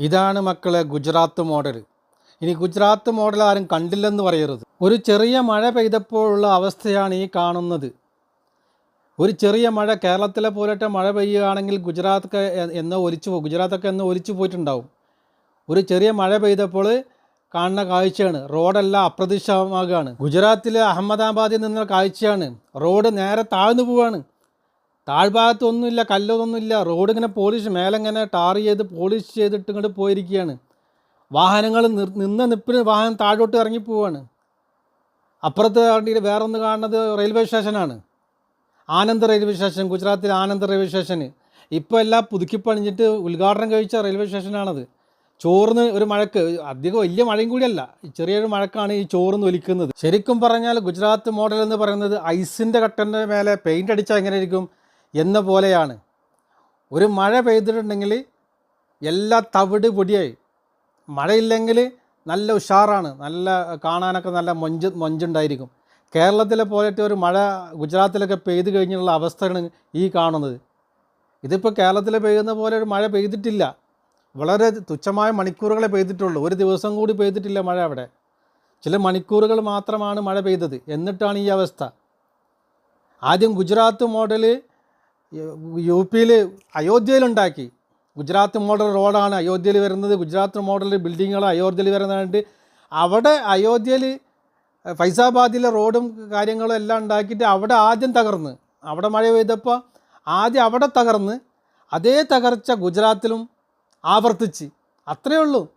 ഇതാണ് മക്കളെ ഗുജറാത്ത് മോഡൽ ഇനി ഗുജറാത്ത് മോഡൽ ആരും കണ്ടില്ലെന്ന് പറയരുത്. ഒരു ചെറിയ മഴ പെയ്തപ്പോഴുള്ള അവസ്ഥയാണ് ഈ കാണുന്നത്. ഒരു ചെറിയ മഴ കേരളത്തിലെ പോലത്തെ മഴ പെയ്യുകയാണെങ്കിൽ ഗുജറാത്തൊക്കെ എന്നോ ഒലിച്ചു പോകും ഗുജറാത്തൊക്കെ എന്നോ ഒലിച്ചു പോയിട്ടുണ്ടാവും. ഒരു ചെറിയ മഴ പെയ്തപ്പോൾ കാണുന്ന കാഴ്ചയാണ്. റോഡെല്ലാം അപ്രതീക്ഷിതമാകുകയാണ് ഗുജറാത്തിലെ അഹമ്മദാബാദിൽ നിന്നുള്ള കാഴ്ചയാണ്. റോഡ് നേരെ താഴ്ന്നു പോവുകയാണ്. താഴ്ഭാഗത്തൊന്നുമില്ല കല്ലൊന്നുമില്ല. റോഡ് ഇങ്ങനെ പോളിഷ് മേലെങ്ങനെ ടാർ ചെയ്ത് പോളിഷ് ചെയ്തിട്ട് ഇങ്ങോട്ട് പോയിരിക്കുകയാണ് വാഹനങ്ങൾ നിന്ന നിപ്പിന് വാഹനം താഴോട്ട് ഇറങ്ങി പോവുകയാണ് അപ്പുറത്ത് വണ്ടിയിൽ വേറെ ഒന്ന് കാണുന്നത് റെയിൽവേ സ്റ്റേഷനാണ്. ആനന്ദ് റെയിൽവേ സ്റ്റേഷൻ ഗുജറാത്തിലെ ആനന്ദ് റെയിൽവേ സ്റ്റേഷന്. ഇപ്പോൾ എല്ലാം പുതുക്കി പണിഞ്ഞിട്ട് ഉദ്ഘാടനം കഴിച്ച റെയിൽവേ സ്റ്റേഷനാണത്. ചോർന്ന് ഒരു മഴക്ക് അധികം വലിയ മഴയും കൂടിയല്ല ചെറിയൊരു മഴക്കാണ് ഈ ചോർന്ന് ഒലിക്കുന്നത്. ശരിക്കും പറഞ്ഞാൽ ഗുജറാത്ത് മോഡൽ എന്ന് പറയുന്നത് ഐസിന്റെ കട്ടന്റെ മേലെ പെയിന്റ് അടിച്ചാൽ എങ്ങനെ ഇരിക്കും? എന്ന പോലെയാണ്. ഒരു മഴ പെയ്തിട്ടുണ്ടെങ്കിൽ എല്ലാ തവിട് പൊടിയായി. മഴയില്ലെങ്കിൽ നല്ല ഉഷാറാണ്. നല്ല കാണാനൊക്കെ നല്ല മൊഞ്ച് മൊഞ്ചുണ്ടായിരിക്കും. കേരളത്തിലെ പോലത്തെ ഒരു മഴ ഗുജറാത്തിലൊക്കെ പെയ്ത് കഴിഞ്ഞുള്ള അവസ്ഥയാണ് ഈ കാണുന്നത്. ഇതിപ്പോൾ കേരളത്തിൽ പെയ്യുന്ന പോലെ ഒരു മഴ പെയ്തിട്ടില്ല. വളരെ തുച്ഛമായ മണിക്കൂറുകളെ പെയ്തിട്ടുള്ളൂ. ഒരു ദിവസം കൂടി പെയ്തിട്ടില്ല മഴ അവിടെ. ചില മണിക്കൂറുകൾ മാത്രമാണ് മഴ പെയ്തത്. എന്നിട്ടാണ് ഈ അവസ്ഥ. ആദ്യം ഗുജറാത്ത് മോഡൽ യു പിയിൽ അയോധ്യയിലുണ്ടാക്കി. ഗുജറാത്ത് മോഡൽ റോഡാണ് അയോധ്യയിൽ വരുന്നത്. ഗുജറാത്ത് മോഡൽ ബിൽഡിങ്ങുകൾ അയോധ്യയിൽ വരുന്നതുകൊണ്ട് അവിടെ അയോധ്യയിൽ ഫൈസാബാദിലെ റോഡും കാര്യങ്ങളും എല്ലാം ഉണ്ടാക്കിയിട്ട് അവിടെ ആദ്യം തകർന്ന് അവിടെ മഴ പെയ്തപ്പോൾ ആദ്യം അവിടെ തകർന്ന് അതേ തകർച്ച ഗുജറാത്തിലും ആവർത്തിച്ച്. അത്രയേ ഉള്ളൂ.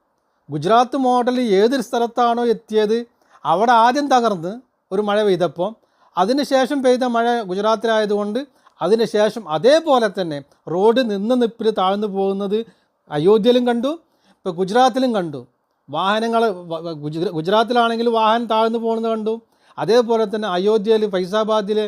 ഗുജറാത്ത് മോഡൽ ഏതൊരു സ്ഥലത്താണോ എത്തിയത് അവിടെ ആദ്യം തകർന്ന് ഒരു മഴ പെയ്തപ്പോൾ അതിനുശേഷം പെയ്ത മഴ ഗുജറാത്തിലായതുകൊണ്ട് അതിനുശേഷം അതേപോലെ തന്നെ റോഡ് നിന്ന് നിപ്പിൽ താഴ്ന്നു പോകുന്നത് അയോധ്യയിലും കണ്ടു ഇപ്പോൾ ഗുജറാത്തിലും കണ്ടു. വാഹനങ്ങൾ ഗുജറാത്തിലാണെങ്കിൽ വാഹനം താഴ്ന്നു പോകുന്നത് കണ്ടു. അതേപോലെ തന്നെ അയോധ്യയിൽ ഫൈസാബാദിൽ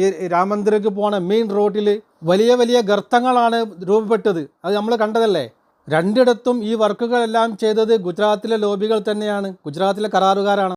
ഈ രാമന്ദിരക്ക് പോണ മെയിൻ റോഡിൽ വലിയ വലിയ ഗർത്തങ്ങളാണ് രൂപപ്പെട്ടത്. അത് നമ്മൾ കണ്ടതല്ലേ? രണ്ടിടത്തും ഈ വർക്കുകളെല്ലാം ചെയ്തത് ഗുജറാത്തിലെ ലോബികൾ തന്നെയാണ്. ഗുജറാത്തിലെ കരാറുകാരാണ്.